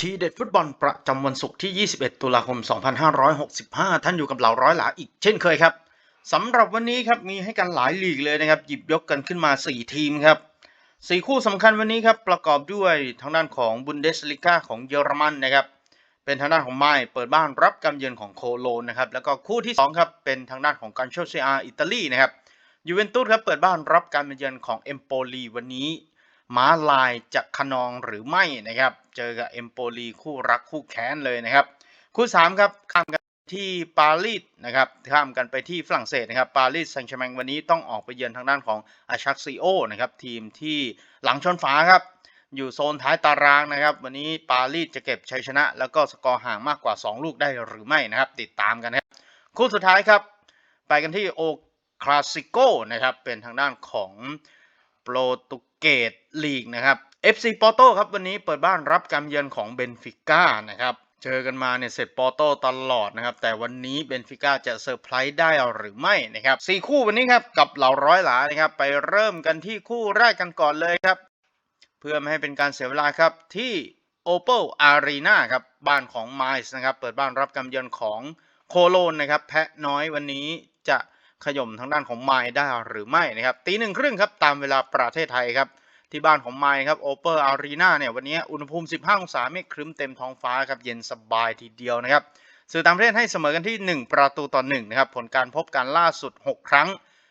ทีเด็ดฟุตบอลประจำวันศุกร์ที่ 21 ตุลาคม 2565 ท่านอยู่กับเหล่าร้อยหลาอีกเช่นเคยครับสำหรับวันนี้ครับมีให้กันหลายลีกเลยนะครับ หยิบยกกันขึ้นมา 4 ทีมครับ 4 คู่สำคัญวันนี้ครับ ประกอบด้วยทางด้านของบุนเดสลิก้าของเยอรมันนะครับ เป็นทางด้านของไมล์เปิดบ้านรับการเยือนของโคโลนนะครับ แล้วก็คู่ที่ 2 ครับ เป็นทางด้านของการโชเซียอิตาลีนะครับยูเวนตุสครับเปิดบ้านรับการมาเยือนของเอมโปลีวันนี้ ม้าลายจะขนองหรือไม่นะครับ เจอกับเอมโปลีคู่รักคู่แค้นเลยนะครับ คู่3ครับข้ามกันที่ปารีสนะครับข้ามกันไปที่ฝรั่งเศสนะครับปารีสแซงต์แชร์แมงวันนี้ต้องออกไปเยือนทางด้านของอาชักซิโอนะครับทีมที่หลังชนฝาครับอยู่โซนท้ายตารางนะครับ วันนี้ปารีสจะเก็บชัยชนะ แล้วก็สกอร์ห่างมากกว่า 2 ลูกได้หรือไม่นะครับ ติดตามกันนะครับ คู่สุดท้ายครับ ไปกันที่โอคลาสิโกนะครับเป็นทางด้านของ โปรตุเกสลีกนะครับ FC ปอโตครับวันนี้เปิดบ้านรับการเยือนของเบนฟิก้านะครับเจอกันมาเนี่ยเสร็จปอโตตลอดนะครับแต่วันนี้เบนฟิก้าจะเซอร์ไพรส์ได้หรือไม่นะครับสี่คู่วันนี้ครับกับเหล่าร้อยหลานะครับไปเริ่มกันที่คู่แรกกันก่อนเลยครับ เพื่อไม่ให้เป็นการเสียเวลาครับที่ Opel Arena ครับบ้านของไมซ์นะครับเปิดบ้านรับการเยือนของโคโลนนะครับแพะน้อยวันนี้จะ ขย่มทางด้านของไมล์ได้หรือไม่นะครับตีหนึ่งครึ่งครับตามเวลาประเทศไทยครับที่บ้านของไมล์ครับโอเปอร์อารีนาเนี่ยวันนี้อุณหภูมิ 15 องศาเมฆครึ้มเต็มท้องฟ้าครับเย็นสบายทีเดียวนะครับสื่อต่างประเทศให้เสมอกันที่ 1 ประตูต่อ1นะครับผลการพบกันล่าสุด 6 ครั้ง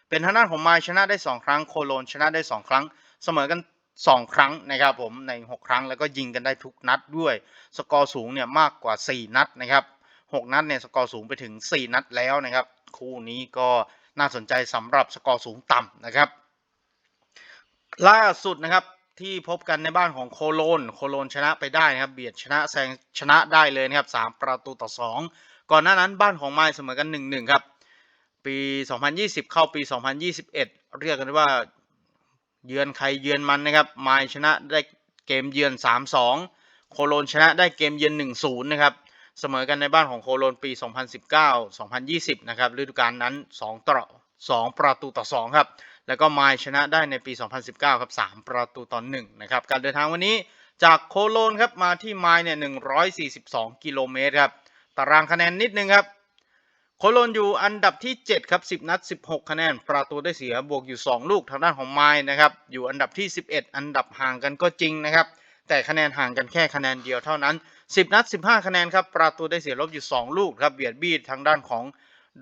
เป็นทางด้านของไมล์ชนะได้ 2 ครั้งโคโลนชนะได้ 2 ครั้ง เสมอกัน 2 ครั้งนะครับผมใน 6 ครั้งแล้วก็ยิงกันได้ทุกนัดด้วย สกอร์สูงเนี่ยมากกว่า 4 นัดนะครับ6นัดเนี่ยสกอร์สูงไปถึง 4 นัดแล้วนะครับ คู่นี้ก็ น่าสนใจสำหรับสกอร์สูงต่ำนะครับ ล่าสุดนะครับที่พบกันในบ้านของโคโลน โคโลนชนะไปได้นะครับ เบียดชนะแซงชนะได้เลยนะครับสามประตูต่อ 2 ก่อนหน้านั้นบ้านของไมล์เสมอกัน 1-1 ครับ ปี 2020 เข้าปี 2021 เรียกกันว่าเยือนใครเยือนมันนะครับ ไมล์ชนะได้เกมเยือน 3-2 โคโลนชนะได้เกมเยือน 1-0 นะครับ เสมอกันในบ้านของโคโลนปี 2019-2020 นะครับฤดูกาลนั้น 2 ต่อ 2 ประตูต่อ 2 ครับ แล้วก็ไมล์ชนะได้ในปี 2019 ครับ 3 ประตูต่อ 1 นะครับ การเดินทางวันนี้จากโคโลนครับมาที่ไมล์เนี่ย 142 กิโลเมตรครับ ตารางคะแนนนิดนึงครับ โคโลนอยู่อันดับที่ 7 ครับ 10 นัด 16 คะแนน ประตูได้เสียบวกอยู่ 2 ลูกทางด้านของไมล์นะครับ อยู่อันดับที่ 11 อันดับห่างกันก็จริงนะครับ แต่คะแนนห่างกันแค่คะแนนเดียวเท่านั้น 10 นัด 15 คะแนนครับ ประตูได้เสียลบอยู่ 2 ลูกครับ เบียดบีดทางด้านของ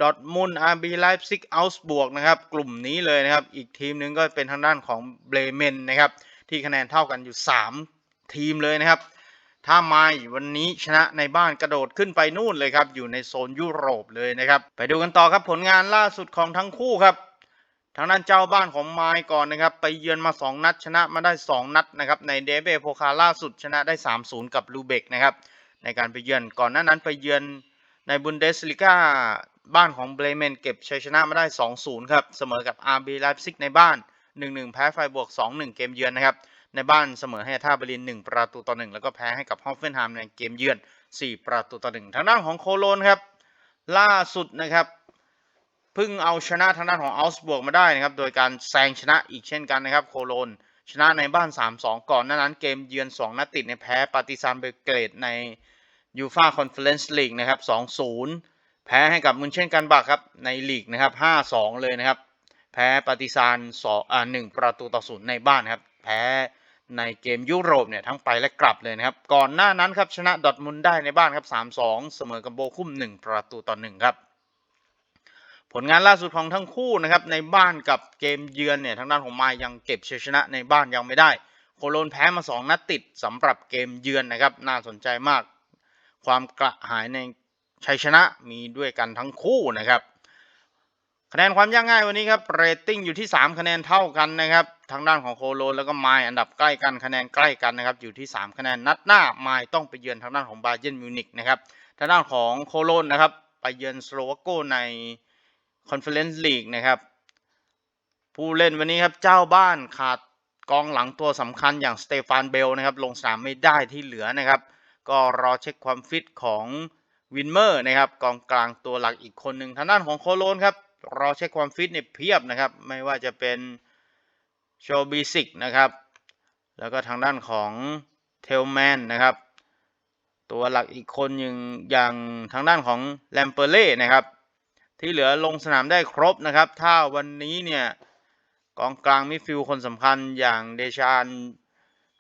ดอทมุนอาร์บีไลฟ์ซิกอัลส์บวกนะครับ กลุ่มนี้เลยนะครับ อีกทีมหนึงก็เป็นทางด้านของเบรเมนนะครับ ที่คะแนนเท่ากันอยู่ 3 ทีมเลยนะครับ ถ้าไม่วันนี้ชนะในบ้านกระโดดขึ้นไปนู่นเลยครับ อยู่ในโซนยุโรปเลยนะครับ ไปดูกันต่อครับผลงานล่าสุดของทั้งคู่ครับ ทางด้านเจ้าบ้านของไมล์ก่อนนะครับ ไปเยือนมา 2 นัดชนะมาได้ 2 นัดนะครับ ในเดเบโพคาล่าสุดชนะได้ 3-0 กับลูเบกนะครับ ในการไปเยือนก่อนหน้านั้นไปเยือนในบุนเดสลิก้าบ้านของเบรเมนเก็บชัยชนะมาได้ 2-0 ครับ เสมอกับ RB ไลฟ์ซิกในบ้าน 1-1 แพ้ไฟบวก 2-1 เกมเยือนนะครับ ในบ้านเสมอให้ท่าบริน 1 ประตูต่อ 1 แล้วก็แพ้ให้กับฮอฟเฟนไฮม์ในเกมเยือน 4 ประตูต่อ 1 ทางด้านของโคโลนครับล่าสุดนะครับ เพิ่งเอาชนะทางด้านของอัลส์บวกมาได้นะครับ โดยการแซงชนะอีกเช่นกันนะครับ โคโลนชนะในบ้าน 3-2 ก่อนหน้านั้นเกมเยือน 2 นัดติดในแพ้ปาติซานเบลเกรดในยูฟาคอนเฟอเรนซ์ลีกนะครับ 2-0 แพ้ให้กับมุนเช่นกันบักครับ ในลีกนะครับ 5-2 เลยนะครับ แพ้ปาติซาน2อ่า1ประตูต่อ0ในบ้านครับ แพ้ในเกมยุโรปเนี่ยทั้งไปและกลับเลยนะครับ ก่อนหน้านั้นครับชนะดอทมุนได้ในบ้านครับ 3-2 เสมอกับโบคุม1 ประตูต่อ1ครับ ผลงานล่าสุดของทั้งคู่นะครับในบ้านกับเกมเยือนเนี่ยทางด้านของมายังเก็บชัยชนะในบ้านยังไม่ได้ โคโลนแพ้มา 2 นัดติดสำหรับเกมเยือนนะครับ น่าสนใจมาก ความกระหายในชัยชนะมีด้วยกันทั้งคู่นะครับคะแนนความยากง่ายวันนี้ครับเรตติ้งอยู่ที่ 3 คะแนนเท่ากันนะครับทางด้านของโคโลนแล้วก็ไมล์อันดับใกล้กันคะแนนใกล้กันนะครับอยู่ที่ 3 คะแนนนัดหน้าไมล์ต้องไปเยือนทางด้านของบาเยิร์นมิวนิกนะครับทางด้านของโคโลนนะครับไปเยือนสโลวาโกใน คอนเฟอเรนซ์ลีกนะครับ ผู้เล่นวันนี้ครับเจ้าบ้านขาดกองหลังตัวสำคัญอย่างสเตฟานเบลนะครับ ลงสนามไม่ได้ที่เหลือนะครับ ก็รอเช็คความฟิตของวินเมอร์นะครับ กองกลางตัวหลักอีกคนหนึ่งทางด้านของโคโลนครับ รอเช็คความฟิตเนี่ยเพียบนะครับ ไม่ว่าจะเป็นโชบิซิกนะครับ แล้วก็ทางด้านของเทลแมนนะครับ ตัวหลักอีกคนยังอย่างทางด้านของแลมเปอร์เล่นะครับ ที่เหลือลงสนามได้ครบนะครับ ถ้าวันนี้เนี่ยกองกลางมิฟิลคนสำคัญอย่างเดชาน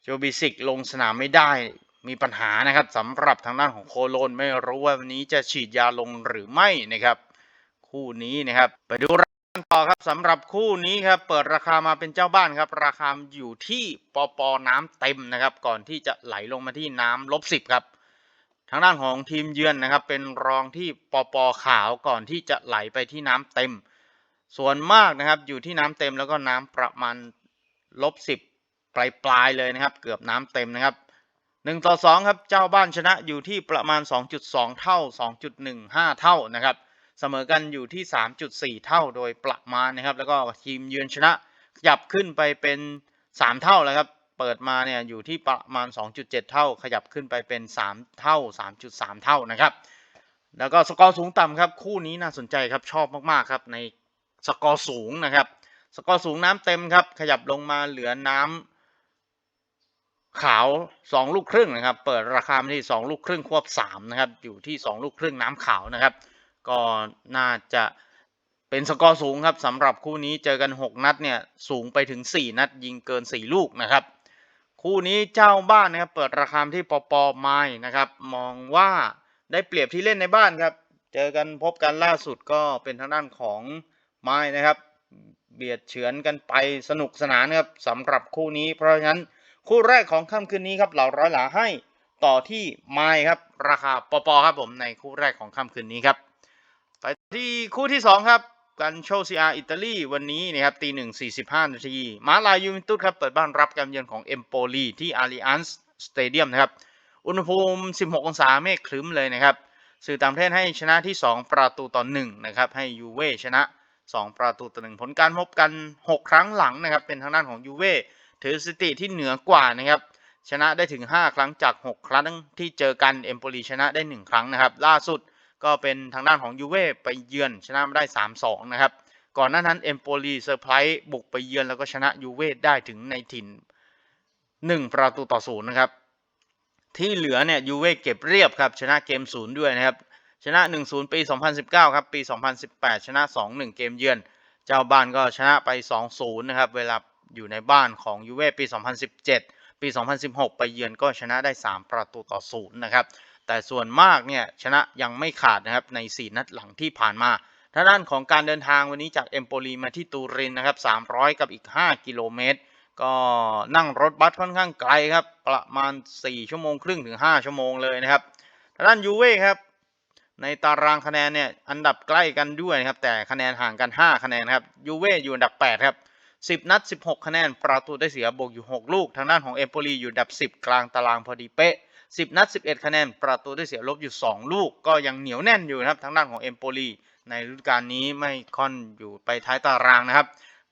โจบิสิกลงสนามไม่ได้มีปัญหานะครับสำหรับทางด้านของโคโลนไม่รู้ว่าวันนี้จะฉีดยาลงหรือไม่นะครับ คู่นี้นะครับ ไปดูราคากันต่อครับสำหรับคู่นี้ครับเปิดราคามาเป็นเจ้าบ้านครับ ราคาอยู่ที่ปอปอน้ำเต็มนะครับ ก่อนที่จะไหลลงมาที่น้ำลบสิบครับ ทางด้านของทีมเยือนนะครับเป็นรองที่ปอปอขาวก่อนที่จะไหลไปที่น้ำเต็ม ส่วนมากนะครับอยู่ที่น้ำเต็มแล้วก็น้ำประมาณลบสิบปลายปลายๆเลยนะครับ เกือบน้ำเต็มนะครับหนึ่งต่อสองครับเจ้าบ้านชนะอยู่ที่ประมาณ 2.2 เท่า 2.15 เท่านะครับเสมอกันอยู่ที่ 3.4 เท่าโดยประมาณนะครับ แล้วก็ทีมเยือนชนะขยับขึ้นไปเป็น 3 เท่าแล้วครับ เปิดมาเนี่ยอยู่ที่ประมาณ 2.7 เท่า ขยับขึ้นไปเป็น 3 เท่า 3.3 เท่านะครับ แล้วก็สกอร์สูงต่ำครับ คู่นี้น่าสนใจครับชอบมากๆครับในสกอร์สูงนะครับ สกอร์สูงน้ำเต็มครับ ขยับลงมาเหลือน้ำขาว 2 ลูกครึ่งนะครับ เปิดราคาที่ 2 ลูกครึ่งควบ 3 นะครับ อยู่ที่ 2 ลูกครึ่งน้ำขาวนะครับ ก็น่าจะเป็นสกอร์สูงครับสำหรับคู่นี้เจอกัน 6 นัดเนี่ยสูงไปถึง 4 นัดยิงเกิน 4 ลูกนะครับ คู่นี้เจ้าบ้านนะครับเปิดราคาที่ปอปอไม้นะครับ มองว่าได้เปรียบที่เล่นในบ้านครับ เจอกันพบกันล่าสุดก็เป็นทางด้านของไม้นะครับ เบียดเฉือนกันไปสนุกสนานครับสำหรับคู่นี้ เพราะฉะนั้นคู่แรกของค่ำคืนนี้ครับเหล่าร้อยหลาให้ต่อที่ไม้ครับราคาปอปอครับผมในคู่แรกของค่ำคืนนี้ครับไปที่คู่ที่2ครับ กันโชซีอาอิตาลีวันนี้นะครับตีหนึ่งสี่สิบห้านาทีมาลายูเวนตุสครับเปิดบ้านรับการเยือนของเอมโปลีที่อาริอันส์สเตเดียมนะครับอุณหภูมิ 16 องศาเมฆครึ้มเลยนะครับ สื่อต่างประเทศให้ชนะที่ 2 ประตูต่อ1นะครับ ให้ยูเว่ชนะ 2 ประตูต่อ1ผลการพบกัน 6 ครั้งหลังนะครับ เป็นทางด้านของยูเว่ถือสถิติที่เหนือกว่านะครับ ชนะได้ถึง 5 ครั้งจาก 6 ครั้งที่เจอกัน เอมโปลีชนะได้ 1 ครั้งนะครับ ล่าสุด ก็เป็นทางด้านของยูเว่ไปเยือนชนะมาได้ 3-2 นะครับ ก่อนหน้านั้นเอมโปลีเซอร์ไพรส์บุกไปเยือนแล้วก็ชนะยูเว่ได้ถึงในถิ่น 1 ประตูต่อศูนย์นะครับ ที่เหลือเนี่ยยูเว่เก็บเรียบครับ ชนะเกมศูนย์ด้วยนะครับ ชนะ 1-0 ปี 2019 ครับ ปี 2018 ชนะ 2-1 เกมเยือน เจ้าบ้านก็ชนะไป 2-0 นะครับ เวลาอยู่ในบ้านของยูเว่ปี 2017 ปี 2016 ไปเยือนก็ชนะได้ 3 ประตูต่อศูนย์นะครับ แต่ส่วนมากเนี่ยชนะยังไม่ขาดนะครับใน 4 นัดหลังที่ผ่านมาทางด้านของการเดินทางวันนี้จากเอมโปลีมาที่ตูรินนะครับ300 กับอีก 5 กิโลเมตร ก็นั่งรถบัสค่อนข้างไกลครับ ประมาณ 4 ชั่วโมงครึ่งถึง 5 ชั่วโมงเลยนะครับทางด้านยูเว่ครับ ในตารางคะแนนเนี่ยอันดับใกล้กันด้วยนะครับ แต่คะแนนห่างกัน 5 คะแนนครับยูเว่อยู่อันดับ 8 ครับ 10 นัด 16 คะแนน ประตูได้เสียบวกอยู่ 6 ลูก ทางด้านของเอมโปลีอยู่อันดับ 10 กลางตารางพอดีเป๊ะ 10 นัด 11 คะแนน ประตูได้เสียลบอยู่ 2 ลูก ก็ยังเหนียวแน่นอยู่นะครับทางด้านของเอมโปลีในฤดูกาลนี้ไม่ค่อนอยู่ไปท้ายตารางนะครับ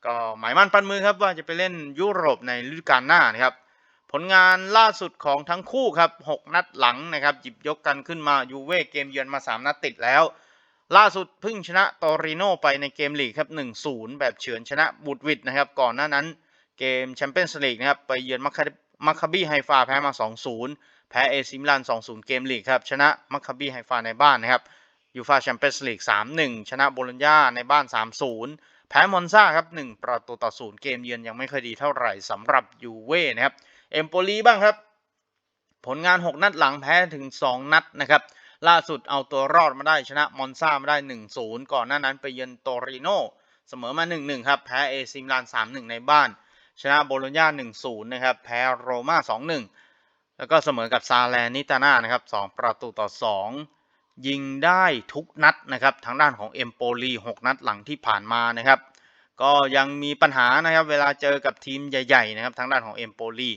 ก็หมายมั่นปั้นมือครับว่าจะไปเล่นยุโรปในฤดูกาลหน้านะครับ ผลงานล่าสุดของทั้งคู่ครับ 6 นัดหลังนะครับหยิบยกกันขึ้นมายูเว่เกมเยือนมา 3 นัดติดแล้ว ล่าสุดเพิ่งชนะตอริโนไปในเกมลีกครับ1-0 แบบเฉือนชนะบูดวิดนะครับก่อนหน้านั้นเกมแชมเปี้ยนส์ลีกนะครับไปเยือนมัคคามัคคาบี้ไฮฟาแพ้มา 2-0 แพ้เอซิมิลาน2-0 เกมลีกครับ ชนะมัคคาบีไฮฟาในบ้านนะครับยูฟาแชมเปี้ยนส์ลีก3-1 ชนะโบโลญญาในบ้าน 3-0 แพ้มอนซาครับ 1 ประตูต่อ 0 เกมเยือนยังไม่ค่อยดีเท่าไหร่สำหรับยูเว่นะครับ เอมโปลีบ้างครับ ผลงาน 6 นัดหลังแพ้ถึง 2 นัดนะครับ ล่าสุดเอาตัวรอดมาได้ชนะมอนซามาได้ 1-0 ก่อนหน้านั้นไปเยือนโตริโนเสมอมา 1-1 ครับ แพ้เอซิมิลาน 3-1 ในบ้าน ชนะโบโลญญา1-0 นะครับ แพ้โรม่า 2-1 แล้วก็เสมอกับซาแลนิตาน่านะครับ2ประตูต่อ 2 ยิงได้ทุกนัดนะครับทางด้านของเอมโปลี6นัดหลังที่ผ่านมานะครับ ก็ยังมีปัญหานะครับเวลาเจอกับทีมใหญ่ๆนะครับทางด้านของเอมโปลี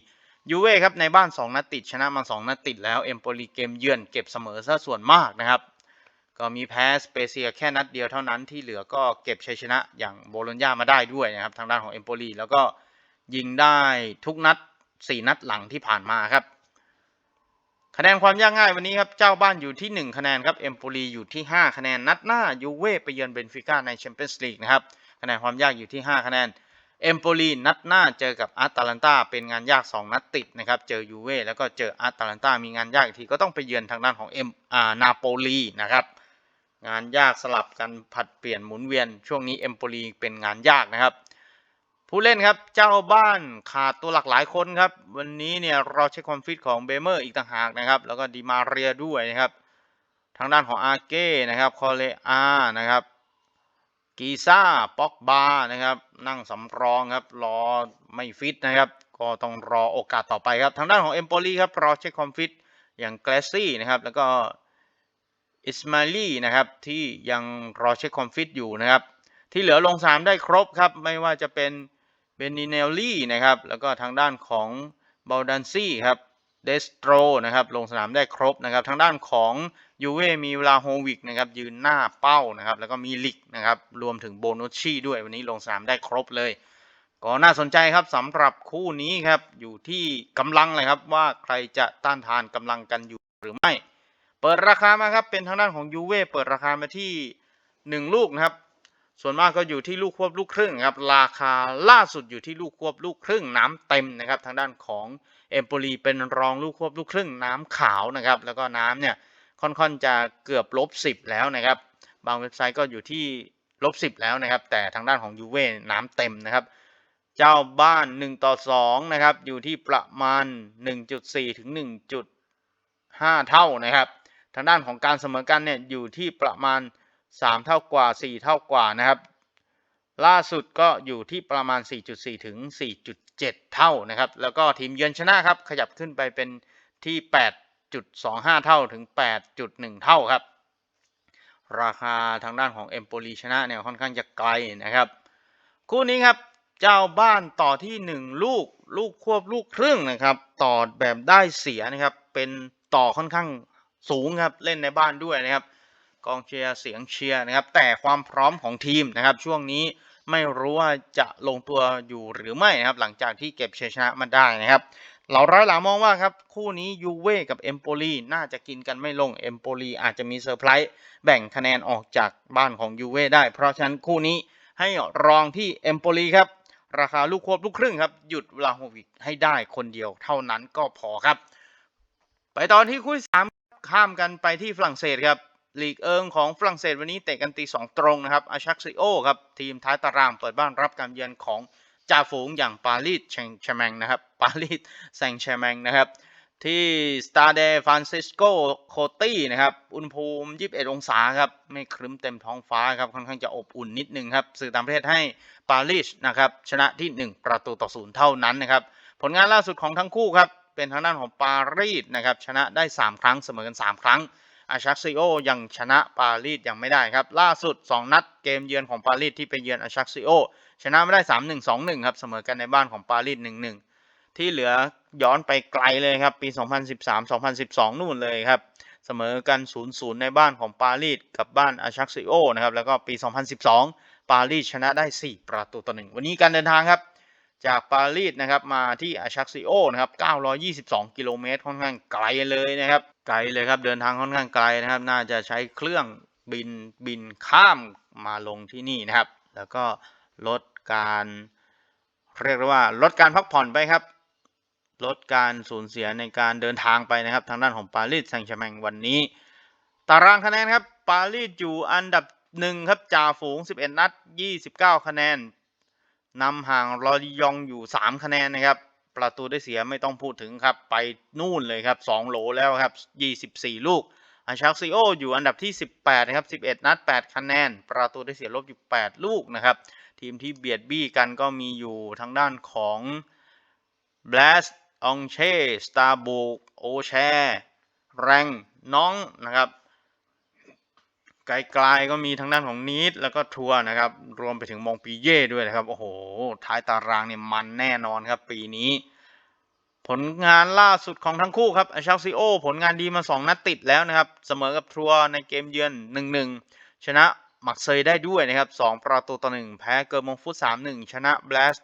ยูเว่ครับในบ้าน 2 นัดติดชนะมา 2 นัดติดแล้วเอมโปลีเกมเยือนเก็บเสมอซะส่วนมากนะครับ ก็มีแพ้สเปเซียแค่นัดเดียวเท่านั้นที่เหลือก็เก็บชัยชนะอย่างโบโลญญามาได้ด้วยนะครับทางด้านของเอมโปลีแล้วก็ยิงได้ทุกนัด 4 นัดหลังที่ผ่านมาครับ คะแนนความยากง่ายวันนี้ครับ เจ้าบ้านอยู่ที่ 1 คะแนนครับ เอมโปลีอยู่ที่ 5 คะแนน นัดหน้ายูเว่ไปเยือนเบนฟิก้าในแชมเปี้ยนส์ลีกนะครับ คะแนนความยากอยู่ที่ 5 คะแนน เอมโปลีนัดหน้าเจอกับอาตาลันตาเป็นงานยาก 2 นัดติดนะครับ เจอยูเว่แล้วก็เจออาตาลันตามีงานยากอีกทีก็ต้องไปเยือนทางด้านของเอ็มอ่านาโปลีนะครับ งานยากสลับกันผัดเปลี่ยนหมุนเวียน ช่วงนี้เอมโปลีเป็นงานยากนะครับ ผู้เล่นครับเจ้าบ้านขาดตัวหลักหลายคนครับ วันนี้เนี่ยเราเช็คความฟิตของเบเมอร์อีกต่างหากนะครับ แล้วก็ดีมาเรียด้วยนะครับ ทางด้านของอาเก้นะครับคอเลอานะครับกีซ่าป็อกบานะครับ นั่งสำรองครับ รอไม่ฟิตนะครับ ก็ต้องรอโอกาสต่อไปครับ ทางด้านของเอมโปลีครับรอเช็คความฟิตอย่างเกรซี่นะครับ แล้วก็อิสมาลีนะครับ ที่ยังรอเช็คความฟิตอยู่นะครับ ที่เหลือลงสามได้ครบครับ ไม่ว่าจะเป็น เบนิเนลลี่นะครับ แล้วก็ทางด้านของบาลดันซี่ครับเดสโตรนะครับ ลงสนามได้ครบนะครับ ทางด้านของยูเว่มีเวลาโฮวิกนะครับ ยืนหน้าเป้านะครับ แล้วก็มีลิกนะครับ รวมถึงโบนุชชี่ด้วยวันนี้ลงสนามได้ครบเลย ก็น่าสนใจครับสำหรับคู่นี้ครับ อยู่ที่กำลังเลยครับว่าใครจะต้านทานกำลังกันอยู่หรือไม่ เปิดราคามาครับ เป็นทางด้านของยูเว่เปิดราคามาที่ 1 ลูกนะครับ ส่วนมากก็อยู่ที่ลูกควบลูกครึ่งครับราคาล่าสุดอยู่ที่ลูกควบลูกครึ่งน้ำเต็มนะครับทางด้านของเอมโปลีเป็นรองลูกควบลูกครึ่งน้ำขาวนะครับแล้วก็น้ำเนี่ยค่อนข้างจะเกือบลบสิบแล้วนะครับบางเว็บไซต์ก็อยู่ที่ลบสิบแล้วนะครับแต่ทางด้านของยูเว่น้ำเต็มนะครับเจ้าบ้าน 1 ต่อ2นะครับอยู่ที่ประมาณ 1.4 ถึง 1.5 เท่านะครับทางด้านของการเสมอกันเนี่ยอยู่ที่ประมาณ 3 เท่ากว่า 4 เท่ากว่านะครับ ล่าสุดก็อยู่ที่ประมาณ 4.4 ถึง 4.7 เท่านะครับ แล้วก็ทีมเยือนชนะครับ ขยับขึ้นไปเป็นที่ 8.25 เท่าถึง 8.1 เท่าครับ ราคาทางด้านของเอมโปลีชนะเนี่ยค่อนข้างจะไกลนะครับ คู่นี้ครับเจ้าบ้านต่อที่ 1 ลูกลูกควบลูกครึ่งนะครับ ต่อแบบได้เสียนะครับ เป็นต่อค่อนข้างสูงครับ เล่นในบ้านด้วยนะครับ กองเชียร์เสียงเชียร์นะครับ แต่ความพร้อมของทีมนะครับ ช่วงนี้ไม่รู้ว่าจะลงตัวอยู่หรือไม่นะครับ หลังจากที่เก็บชัยชนะมาได้นะครับเราร้อยหลามองว่าครับ คู่นี้ยูเว่กับเอมโปลีน่าจะกินกันไม่ลงเอมโปลีอาจจะมีเซอร์ไพรส์แบ่งคะแนนออกจากบ้านของยูเว่ได้ เพราะฉะนั้นคู่นี้ให้รองที่เอมโปลีครับ ราคาลูกควบลูกครึ่งครับ หยุดวลาโฮวิกให้ได้คนเดียวเท่านั้นก็พอครับ ไปตอนที่คู่สามข้ามกันไปที่ฝรั่งเศสครับ ลีกเอิงของฝรั่งเศสวันนี้เตะกันตีสองตรงนะครับอาชักซิโอครับทีมท้ายตารางเปิดบ้านรับการเยือนของจ่าฝูงอย่างปารีสแชงแชมงนะครับปารีสแซงแชแมงนะครับที่สตาร์เดฟรานซิสโกโคตี้นะครับอุณหภูมิ 21 องศาครับไม่ครึ้มเต็มท้องฟ้าครับค่อนข้างจะอบอุ่นนิดนึงครับสื่อต่างประเทศให้ปารีสนะครับชนะที่ 1 ประตูต่อศูนย์เท่านั้นนะครับผลงานล่าสุดของทั้งคู่ครับเป็นทางด้านของปารีสนะครับชนะได้ 3 ครั้งเสมอกัน 3 ครั้ง อาชักซิโอยังชนะปารีสยังไม่ได้ครับ ล่าสุด 2 นัดเกมเยือนของปารีสที่ไปเยือนอาชักซิโอชนะไม่ได้ 3-1 2-1 ครับ เสมอกันในบ้านของปารีส 1-1 ที่เหลือย้อนไปไกลเลยครับ ปี 2013-2012 นู่นเลยครับ เสมอกัน 0-0 ในบ้านของปารีสกับบ้านอาชักซิโอนะครับแล้วก็ปี 2012 ปารีสชนะได้ 4 ประตูต่อ1วันนี้การเดินทางครับ จากปารีสนะครับมาที่อาชักซิโอนะครับ922 กิโลเมตรค่อนข้างไกลเลยนะครับไกลเลยครับเดินทางค่อนข้างไกลนะครับ น่าจะใช้เครื่องบินบินข้ามมาลงที่นี่นะครับ แล้วก็ลดการเรียกได้ว่าลดการพักผ่อนไปครับ ลดการสูญเสียในการเดินทางไปนะครับ ทางด้านของปารีสแซงต์แชร์แมงวันนี้ ตารางคะแนนครับปารีสอยู่อันดับหนึ่งครับจ่าฝูง 11 นัด 29 คะแนน นำห่างลอริยองอยู่ 3 คะแนนนะครับ ประตูได้เสียไม่ต้องพูดถึงครับ ไปนู่นเลยครับ 2 โหลแล้วครับ 24 ลูกอาชักซิโออยู่อันดับที่ 18 นะครับ 11 นัด 8 คะแนน ประตูได้เสียลบอยู่ 8 ลูกนะครับ ทีมที่เบียดบี้กันก็มีอยู่ทางด้านของ b l a s องเช่สตาร์บุกโอแชแรงน้องนะครับ ไกลๆก็มีทางด้านของนีดแล้วก็ทัวร์นะครับ รวมไปถึงมองปีเย่ด้วยนะครับ โอ้โห ท้ายตารางเนี่ยมันแน่นอนครับ ปีนี้ ผลงานล่าสุดของทั้งคู่ครับอาชาซิโอผลงานดีมา 2 นัดติดแล้วนะครับ เสมอกับทัวร์ในเกมเยือน 1-1 ชนะมักเซยได้ด้วยนะครับ 2 ประตูต่อ 1 แพ้เกิร์มงฟุต 3-1 ชนะแบลส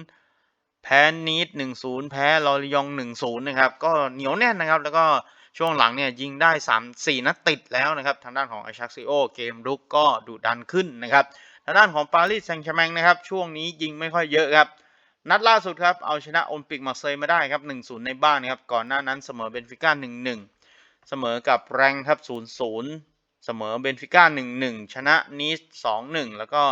1-0 แพ้นีด1-0 แพ้ลอริยอง 1-0 นะครับ ก็เหนียวแน่นนะครับ แล้วก็ ช่วงหลังเนี่ยยิงได้ 3 4 นัดติดแล้วนะครับ ทางด้านของอาชักซิโอเกมรุกก็ดุดันขึ้นนะครับทางด้านของปารีสแซงต์แชร์แมงนะครับช่วงนี้ยิงไม่ค่อยเยอะครับนัดล่าสุดครับเอาชนะโอลิมปิกมาเซย์มาได้ครับ 1-0 ในบ้านนะครับก่อนหน้านั้นเสมอเบนฟิก้า 1-1 เสมอกับแรงครับ 0-0 เสมอเบนฟิก้า 1-1 ชนะนีส 2-1 แล้วก็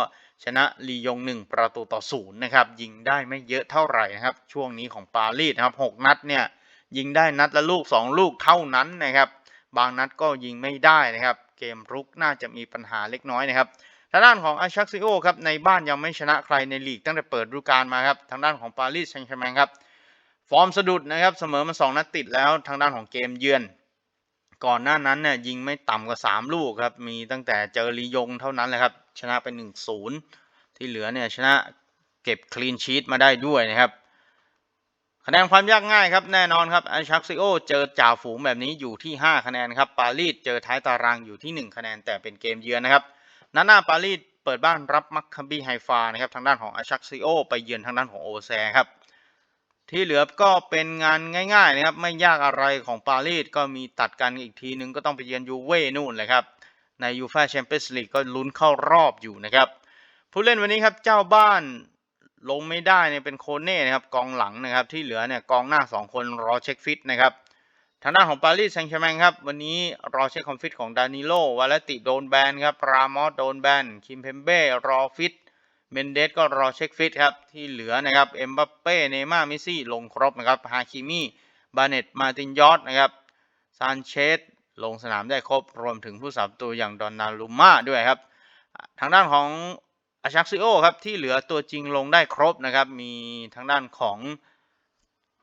ชนะลียง 1 ประตูต่อ 0 นะครับ ยิงได้ไม่เยอะเท่าไหร่นะครับ ช่วงนี้ของปารีสนะครับ 6 นัดเนี่ย ยิงได้นัดละลูก 2 ลูกเท่านั้นนะครับ บางนัดก็ยิงไม่ได้นะครับ เกมรุกน่าจะมีปัญหาเล็กน้อยนะครับทางด้านของอาชักซิโอครับในบ้านยังไม่ชนะใครในลีกตั้งแต่เปิดฤดูกาลมาครับทางด้านของปารีสแซงต์แชร์แมงครับฟอร์มสะดุดนะครับเสมอมา2นัดติดแล้วทางด้านของเกมเยือน ก่อนหน้านั้นเนี่ยยิงไม่ต่ำกว่า 3 ลูกครับมีตั้งแต่เจอลียงเท่านั้นแหละครับชนะไป1-0ที่เหลือเนี่ยชนะเก็บคลีนชีตมาได้ด้วยนะครับ คะแนนความยากง่ายครับแน่นอนครับอชักซิโอเจอจ่าฝูงแบบนี้อยู่ที่ 5 คะแนนครับปารีสเจอท้ายตารางอยู่ที่ 1 คะแนนแต่เป็นเกมเยือนนะครับนัดหน้าปารีสเปิดบ้านรับมัคคาบีไฮฟานะครับทางด้านของอชักซิโอไปเยือนทางด้านของโอแซครับที่เหลือก็เป็นงานง่ายๆนะครับไม่ยากอะไรของปารีสก็มีตัดกันอีกทีนึงก็ต้องไปเยือนยูเว่นู่นเลยครับในยูฟ่าแชมเปี้ยนส์ลีกก็ลุ้นเข้ารอบอยู่นะครับผู้เล่นวันนี้ครับเจ้าบ้าน ลงไม่ได้เนี่ยเป็นโคเน่นะครับกองหลังนะครับที่เหลือเนี่ยกองหน้า 2 คนรอเช็คฟิตนะครับทางด้านของปารีสแซงต์แชร์แมงครับวันนี้รอเช็คคอมฟิตของดานิโลวาเลติโดนแบนครับรามอสโดนแบนคิมเพมเบ้รอฟิตเมนเดสก็รอเช็คฟิตครับที่เหลือนะครับเอ็มบัปเป้เนย์ม่าร์มิซี่ลงครบนะครับฮาคิมิบาเนตมาตินยอสนะครับซานเชสลงสนามได้ครบรวมถึงผู้สาประตูอย่างดอนนารุม่าด้วยครับทางด้านของ อาชักซิโอครับที่เหลือตัวจริงลงได้ครบนะครับ มีทางด้านของ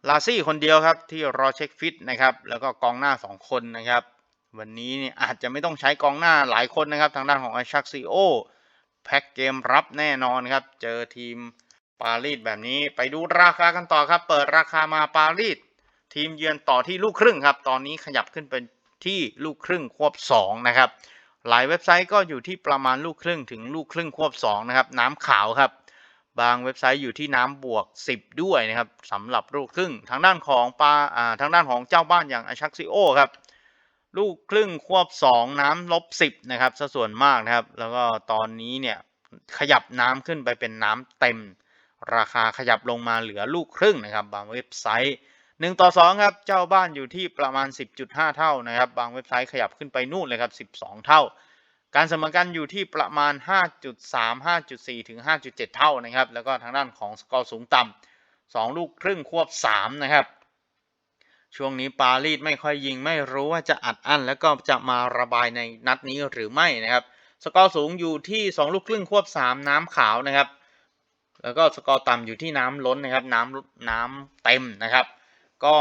ลาซี่คนเดียวครับที่รอเช็คฟิตนะครับ แล้วก็กองหน้า 2 คนนะครับ วันนี้เนี่ยอาจจะไม่ต้องใช้กองหน้าหลายคนนะครับ ทางด้านของอาชักซิโอแพ็กเกมรับแน่นอนครับ เจอทีมปารีสแบบนี้ไปดูราคากันต่อครับ เปิดราคามาปารีสทีมเยือนต่อที่ลูกครึ่งครับ ตอนนี้ขยับขึ้นเป็นที่ลูกครึ่งควบ2นะครับ หลายเว็บไซต์ก็อยู่ที่ประมาณลูกครึ่งถึงลูกครึ่งควบ2นะครับน้ำขาวครับบางเว็บไซต์อยู่ที่น้ำบวก 10 ด้วยนะครับสำหรับลูกครึ่งทางด้านของปาอ่าทางด้านของเจ้าบ้านอย่างอาชักซิโอครับลูกครึ่งควบ 2 น้ำลบ 10นะครับสัส่วนมากนะครับ แล้วก็ตอนนี้เนี่ยขยับน้ำขึ้นไปเป็นน้ำเต็ม ราคาขยับลงมาเหลือลูกครึ่งนะครับ บางเว็บไซต์ 1 ต่อ 2 ครับ เจ้าบ้านอยู่ที่ประมาณ 10.5 เท่านะครับ บางเว็บไซต์ขยับขึ้นไปนู่นเลยครับ 12 เท่า การเสมอกันอยู่ที่ประมาณ 5.3 5.4 ถึง 5.7 เท่านะครับ แล้วก็ทางด้านของสกอร์สูงต่ำ2ลูกครึ่งควบ 3 นะครับ ช่วงนี้ปารีสไม่ค่อยยิงไม่รู้ว่าจะอัดอั้น แล้วก็จะมาระบายในนัดนี้หรือไม่นะครับ สกอร์สูงอยู่ที่ 2 ลูกครึ่งควบ 3 น้ำขาวนะครับ แล้วก็สกอร์ต่ำอยู่ที่น้ำล้นนะครับ น้ำน้ำเต็มนะครับ ก็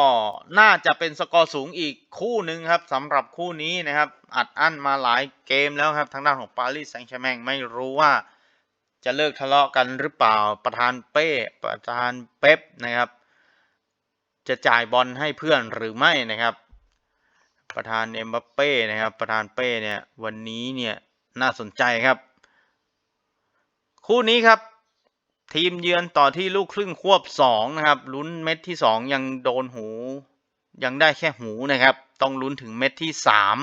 น่าจะเป็นสกอร์สูงอีกคู่หนึ่งครับสำหรับคู่นี้นะครับ อัดอั้นมาหลายเกมแล้วครับ ทางด้านของปารีสแซงต์แชร์แมงไม่รู้ว่าจะเลิกทะเลาะกันหรือเปล่าประธานเป้ประธานเป๊ปนะครับ จะจ่ายบอลให้เพื่อนหรือไม่นะครับ ประธานเอ็มบัปเป้นะครับ ประธานเป้เนี่ยวันนี้เนี่ยน่าสนใจครับ คู่นี้ครับ ทีมเยือนต่อที่ลูกครึ่งควบสองนะครับลุ้นเม็ดที่สองยังโดนหู ยังได้แค่หูนะครับ ต้องลุ้นถึงเม็ดที่สาม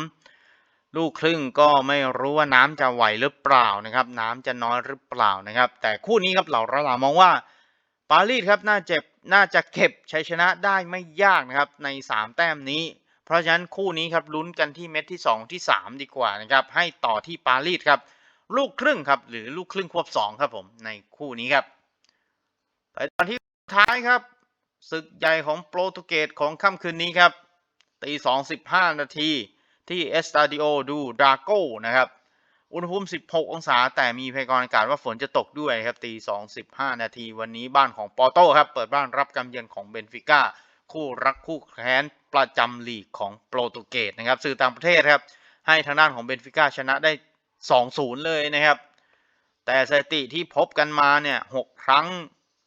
ลูกครึ่งก็ไม่รู้ว่าน้ำจะไหวหรือเปล่านะครับ น้ำจะน้อยหรือเปล่านะครับ แต่คู่นี้ครับเหล่าราหลามองว่าปารีสครับน่าเจ็บน่าจะเก็บชัยชนะได้ไม่ยากนะครับในสามแต้มนี้ เพราะฉะนั้นคู่นี้ครับลุ้นกันที่เม็ดที่สองที่สามดีกว่านะครับ ให้ต่อที่ปารีสครับ ลูกครึ่งครับ หรือลูกครึ่งควบสองครับผมในคู่นี้ครับ ไปตอนที่ท้ายครับศึกใหญ่ของโปรตุเกสของค่ำคืนนี้ครับตีสองสิบห้านาทีที่เอสตาดิโอดูดราโกนะครับอุณหภูมิ 16 องศา แต่มีพยากรณ์อากาศว่าฝนจะตกด้วยครับตี2 15 นาที วันนี้บ้านของปอโต้ครับ เปิดบ้านรับกำเยือนของเบนฟิก้า คู่รักคู่แค้นประจำลีกของโปรตุเกสนะครับ สื่อต่างประเทศครับ ให้ทางด้านของเบนฟิก้าชนะได้ 2-0 เลยนะครับ แต่สถิติที่พบกันมาเนี่ย 6 ครั้ง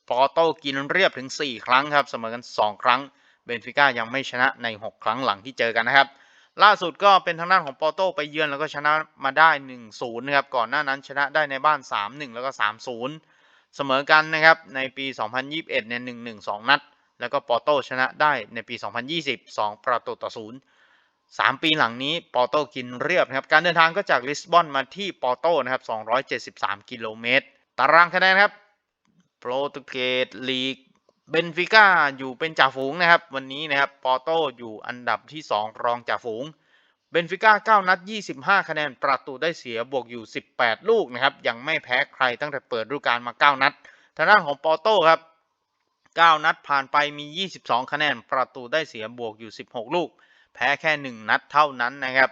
ปอโต้กินเรียบถึง 4 ครั้งครับเสมอกัน 2 ครั้งเบนฟิก้ายังไม่ชนะใน 6 ครั้งหลังที่เจอกันนะครับ ล่าสุดก็เป็นทางด้านของปอโต้ไปเยือนแล้วก็ชนะมาได้ 1-0 นะครับ ก่อนหน้านั้นชนะได้ในบ้าน 3-1 แล้วก็ 3-0 เสมอกันนะครับในปี 2021เนี่ย1-1 2 นัด แล้วก็ปอโต้ชนะได้ในปี 2020 2 ประตูต่อ 0 3 ปีหลังนี้ปอร์โตกินเรียบนะครับ การเดินทางก็จากลิสบอนมาที่ปอร์โตนะครับ273 กิโลเมตร ตารางคะแนนครับ โปรตุเกสลีกเบนฟิก้าอยู่เป็นจ่าฝูงนะครับ วันนี้นะครับปอโตอยู่อันดับที่ 2 รองจ่าฝูงเบนฟิก้า9นัด 25 คะแนน ประตูได้เสียบวกอยู่ 18 ลูกนะครับ ยังไม่แพ้ใครตั้งแต่เปิดฤดูกาลมา 9 นัด ทางด้านของปอโตครับ 9 นัดผ่านไปมี 22 คะแนน ประตูได้เสียบวกอยู่ 16 ลูก แพ้แค่ 1 นัดเท่านั้นนะครับ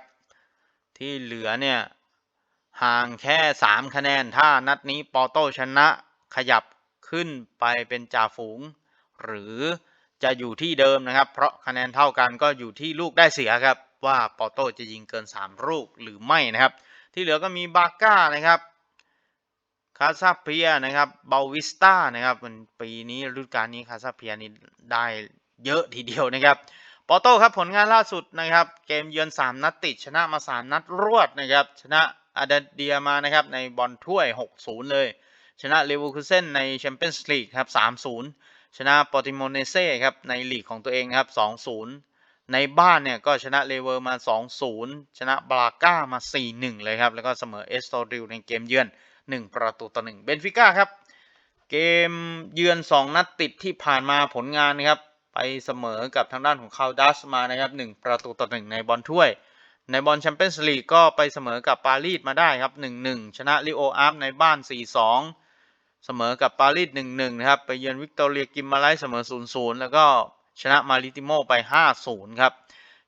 ที่เหลือเนี่ยห่างแค่ 3 คะแนน ถ้านัดนี้ปอโตชนะขยับ ขึ้นไปเป็นจ่าฝูง หรือจะอยู่ที่เดิมนะครับ เพราะคะแนนเท่ากันก็อยู่ที่ลูกได้เสียครับว่าปอโต้จะยิงเกิน 3 ลูกหรือไม่นะครับ ที่เหลือก็มีบาก้านะครับคาซาเพียนะครับเบาวิสตานะครับมันปีนี้ฤดูกาลนี้คาซาเพียนี่ได้เยอะทีเดียวนะครับปอโต้ครับผลงานล่าสุดนะครับ เกมเยือน 3 นัดติด ชนะมา 3 นัดรวดนะครับ ชนะอาเดเดียมานะครับในบอลถ้วย 6-0 เลย ชนะเลเวอร์คูเซนในแชมเปี้ยนส์ลีกครับ3-0 ชนะปอติโมเนเซ่ครับในลีกของตัวเองครับ2-0 ในบ้านเนี่ยก็ชนะเลเวอร์มา 2-0 ชนะบราก้ามา 4-1 เลยครับ แล้วก็เสมอเอสโตริลในเกมเยือน 1 ประตูต่อ1เบนฟิก้าครับ เกมเยือน 2 นัดติดที่ผ่านมาผลงานนะครับไปเสมอกับทางด้านของคาวดัสมานะครับ 1 ประตูต่อ 1 ในบอลถ้วยในบอลแชมเปี้ยนส์ลีกก็ไปเสมอกับปารีสมาได้ครับ 1-1 ชนะลิโออาร์ฟในบ้าน 4-2 เสมอกับปารีส1-1นะครับ ไปเยือนวิกตอเรียกิมมาไลเสมอ0-0แล้วก็ชนะมาริติโมไป5-0ครับ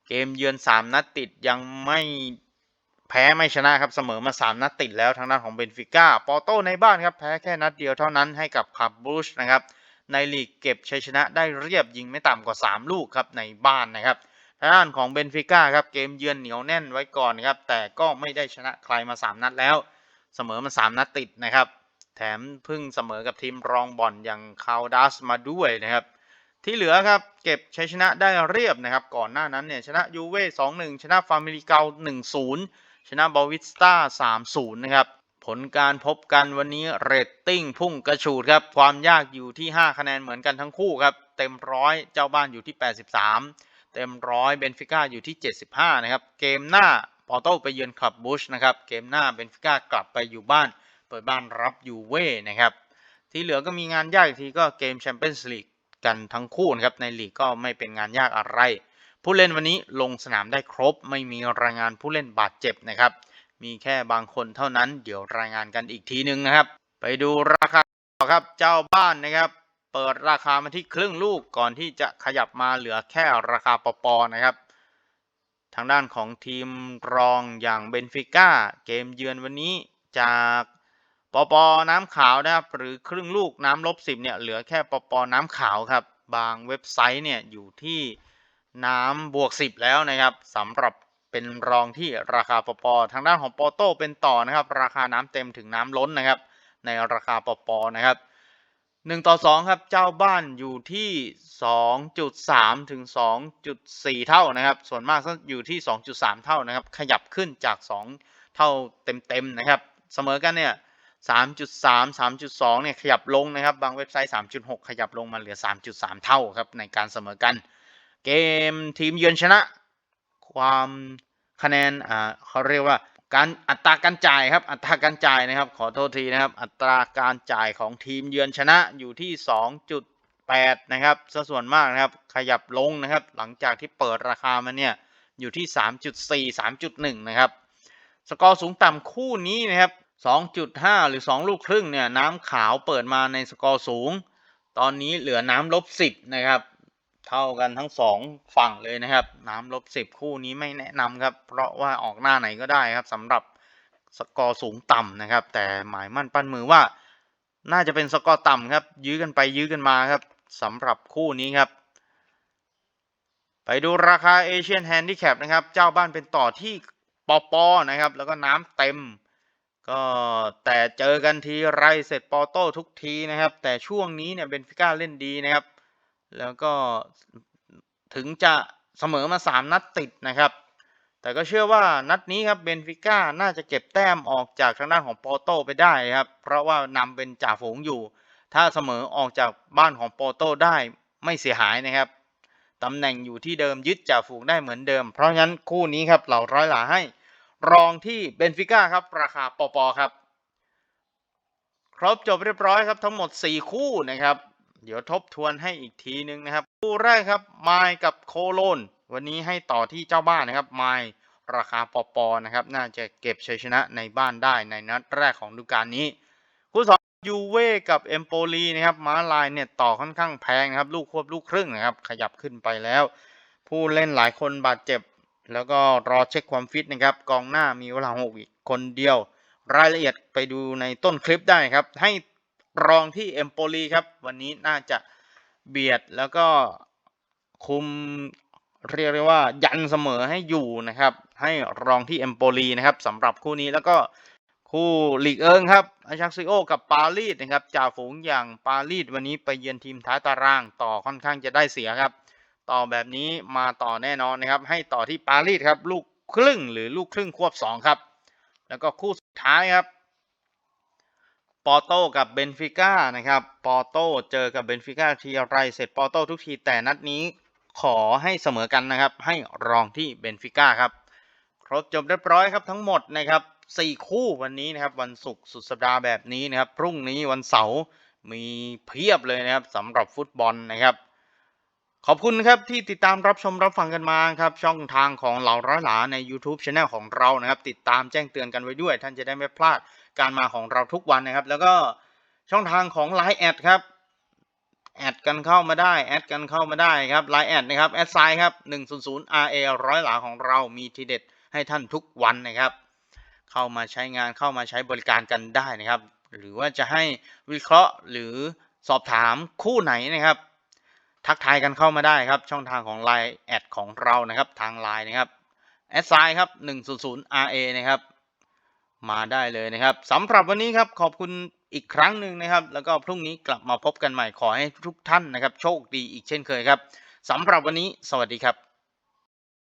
เกมเยือน3นัดติดยังไม่แพ้ไม่ชนะครับ เสมอมา3นัดติดแล้วทางด้านของเบนฟิก้าปอโตในบ้านครับ แพ้แค่นัดเดียวเท่านั้นให้กับคาบูชนะครับ ในลีกเก็บชัยชนะได้เรียบยิงไม่ต่ำกว่า 3 ลูกครับในบ้านนะครับทางด้านของเบนฟิก้าครับเกมเยือนเหนียวแน่นไว้ก่อนนครับแต่ก็ไม่ได้ชนะใครมา 3 นัดแล้ว เสมอมา 3 นัดติดนะครับ แถมพิ่งเสมอกับทีมรองบอลอย่างคาวดัสมาด้วยนะครับ ที่เหลือครับเก็บชัยชนะได้เรียบนะครับ ก่อนหน้านั้นเนี่ยชนะยูเว่2-1ชนะฟามิลิเกา1-0ชนะบอวิสตา3-0นย์นะครับ ผลการพบกันวันนี้เรตติ้งพุ่งกระฉูดครับ ความยากอยู่ที่ 5 คะแนนเหมือนกันทั้งคู่ครับ เต็มร้อยเจ้าบ้านอยู่ที่ 83 เต็มร้อยเบนฟิก้าอยู่ที่ 75 นะครับ เกมหน้า ปอร์โต้ไปเยือนคลับบุชนะครับ เกมหน้าเบนฟิก้ากลับไปอยู่บ้าน เปิดบ้านรับยูเว่นะครับ ที่เหลือก็มีงานยากทีก็เกมแชมเปี้ยนส์ลีกกันทั้งคู่นะครับ ในลีกก็ไม่เป็นงานยากอะไร ผู้เล่นวันนี้ลงสนามได้ครบ ไม่มีรายงานผู้เล่นบาดเจ็บนะครับ มีแค่บางคนเท่านั้น เดี๋ยวรายงานกันอีกทีนึงนะครับ ไปดูราคาครับเจ้าบ้านนะครับเปิดราคามาที่ครึ่งลูกก่อนที่จะขยับมาเหลือแค่ราคาปอปอนะครับ ทางด้านของทีมรองอย่างเบนฟิก้าเกมเยือนวันนี้จาก ปอปอน้ำขาวนะครับ หรือครึ่งลูกน้ำลบสิบเนี่ยเหลือแค่ปอปอน้ำขาวครับ บางเว็บไซต์เนี่ยอยู่ที่น้ำบวกสิบแล้วนะครับสำหรับเป็นรองที่ราคาปอปอทางด้านของปอโต้เป็นต่อนะครับ ราคาน้ำเต็มถึงน้ำล้นนะครับ ในราคาปอปอนะครับหนึ่งต่อสองครับเจ้าบ้านอยู่ที่สองจุดสามถึงสองจุดสี่เท่านะครับ ส่วนมากก็อยู่ที่สองจุดสามเท่านะครับ ขยับขึ้นจากสองเท่าเต็มๆนะครับ เสมอกันเนี่ย 3.3 3.2 เนี่ยขยับลงนะครับ บางเว็บไซต์ 3.6 ขยับลงมาเหลือ 3.3 เท่าครับ ในการเสมอกัน เกมทีมเยือนชนะ ความคะแนนอ่าเขาเรียกว่าการอัตราการจ่ายครับ อัตราการจ่ายนะครับ ขอโทษทีนะครับ อัตราการจ่ายของทีมเยือนชนะอยู่ที่ 2.8 นะครับซะส่วนมากนะครับ ขยับลงนะครับ หลังจากที่เปิดราคามาเนี่ยอยู่ที่ 3.4 3.1 นะครับ สกอร์สูงต่ำคู่นี้นะครับ 2.5 หรือ 2 ลูกครึ่งเนี่ยน้ำขาวเปิดมาในสกอร์สูง ตอนนี้เหลือน้ำลบ 10 นะครับ เท่ากันทั้ง 2 ฝั่งเลยนะครับ น้ำลบ 10 คู่นี้ไม่แนะนำครับ เพราะว่าออกหน้าไหนก็ได้ครับสำหรับสกอร์สูงต่ำนะครับ แต่หมายมั่นปั้นมือว่า น่าจะเป็นสกอร์ต่ำครับ ยื้อกันไปยื้อกันมาครับสำหรับคู่นี้ครับ ไปดูราคาเอเชียนแฮนดิแคปนะครับ เจ้าบ้านเป็นต่อที่ปอปอนะครับ แล้วก็น้ำเต็ม ก็แต่เจอกันทีไรเสร็จปอโต้ทุกทีนะครับ แต่ช่วงนี้เนี่ยเบนฟิก้าเล่นดีนะครับ แล้วก็ถึงจะเสมอมา 3 นัดติดนะครับ แต่ก็เชื่อว่านัดนี้ครับเบนฟิก้าน่าจะเก็บแต้มออกจากทางด้านของปอโต้ไปได้ครับ เพราะว่านำเป็นจ่าฝูงอยู่ ถ้าเสมอออกจากบ้านของปอโต้ได้ไม่เสียหายนะครับตำแหน่งอยู่ที่เดิมยึดจ่าฝูงได้เหมือนเดิม เพราะฉะนั้นคู่นี้ครับเหล่าร้อยหลาให้ รองที่เบนฟิก้าครับ ราคาปอปอครับ ครบจบเรียบร้อยครับทั้งหมด 4 คู่นะครับ เดี๋ยวทบทวนให้อีกทีนึงนะครับ คู่แรกครับไมล์กับโคโลน วันนี้ให้ต่อที่เจ้าบ้านนะครับไมล์ราคาปอปอนะครับ น่าจะเก็บชัยชนะในบ้านได้ในนัดแรกของฤดูกาลนี้ คู่สองยูเว่กับเอมโปลีนะครับม้าลายเนี่ยต่อค่อนข้างแพงนะครับ ลูกควบลูกครึ่งนะครับ ขยับขึ้นไปแล้ว ผู้เล่นหลายคนบาดเจ็บ แล้วก็รอเช็คความฟิตนะครับ กองหน้ามีเวลาหกอีกคนเดียว รายละเอียดไปดูในต้นคลิปได้ครับ ให้รองที่เอมโปลีครับ วันนี้น่าจะเบียดแล้วก็คุมเรียกได้ว่ายันเสมอให้อยู่นะครับ ให้รองที่เอมโปลีนะครับสำหรับคู่นี้แล้วก็คู่ลีกเอิงครับอาชักซิโอ กับปารีสนะครับจ่าฝูงอย่างปารีสวันนี้ไปเยือนทีมท้ายตารางต่อค่อนข้างจะได้เสียครับ ต่อแบบนี้มาต่อแน่นอนนะครับ ให้ต่อที่ปารีสครับ ลูกครึ่งหรือลูกครึ่งควบสองครับ แล้วก็คู่สุดท้ายครับ ปอโต้กับเบนฟิก้านะครับ ปอโต้เจอกับเบนฟิก้าทีไรเสร็จปอโต้ทุกทีแต่นัดนี้ขอให้เสมอกันนะครับ ให้รองที่เบนฟิก้าครับ ครบจบเรียบร้อยครับทั้งหมดนะครับสี่คู่วันนี้นะครับวันศุกร์สุดสัปดาห์แบบนี้นะครับ พรุ่งนี้วันเสาร์มีเพียบเลยนะครับสำหรับฟุตบอลนะครับ ขอบคุณครับที่ติดตามรับชมรับฟังกันมาครับ ช่องทางของเหล่าร้อยหลาใน YouTube Channel ของเรานะครับ ติดตามแจ้งเตือนกันไว้ด้วย ท่านจะได้ไม่พลาดการมาของเราทุกวันนะครับ แล้วก็ช่องทางของ Line แอดครับแอดกันเข้ามาได้แอดกันเข้ามาได้ครับ Line แอดนะครับแอดไซน์ครับ100 RA ร้อยหลาของเรามีทีเด็ดให้ท่านทุกวันนะครับ เข้ามาใช้งานเข้ามาใช้บริการกันได้นะครับ หรือว่าจะให้วิเคราะห์หรือสอบถามคู่ไหนนะครับ ทักทายกันเข้ามาได้ครับช่องทางของ Line แอดของเรานะครับทาง Line นะครับแอดไซน์ครับ 100 RA นะครับ มาได้เลยนะครับสำหรับวันนี้ครับขอบคุณอีกครั้งหนึ่งนะครับ แล้วก็พรุ่งนี้กลับมาพบกันใหม่ขอให้ทุกท่านนะครับ โชคดีอีกเช่นเคยครับสำหรับวันนี้ สวัสดีครับ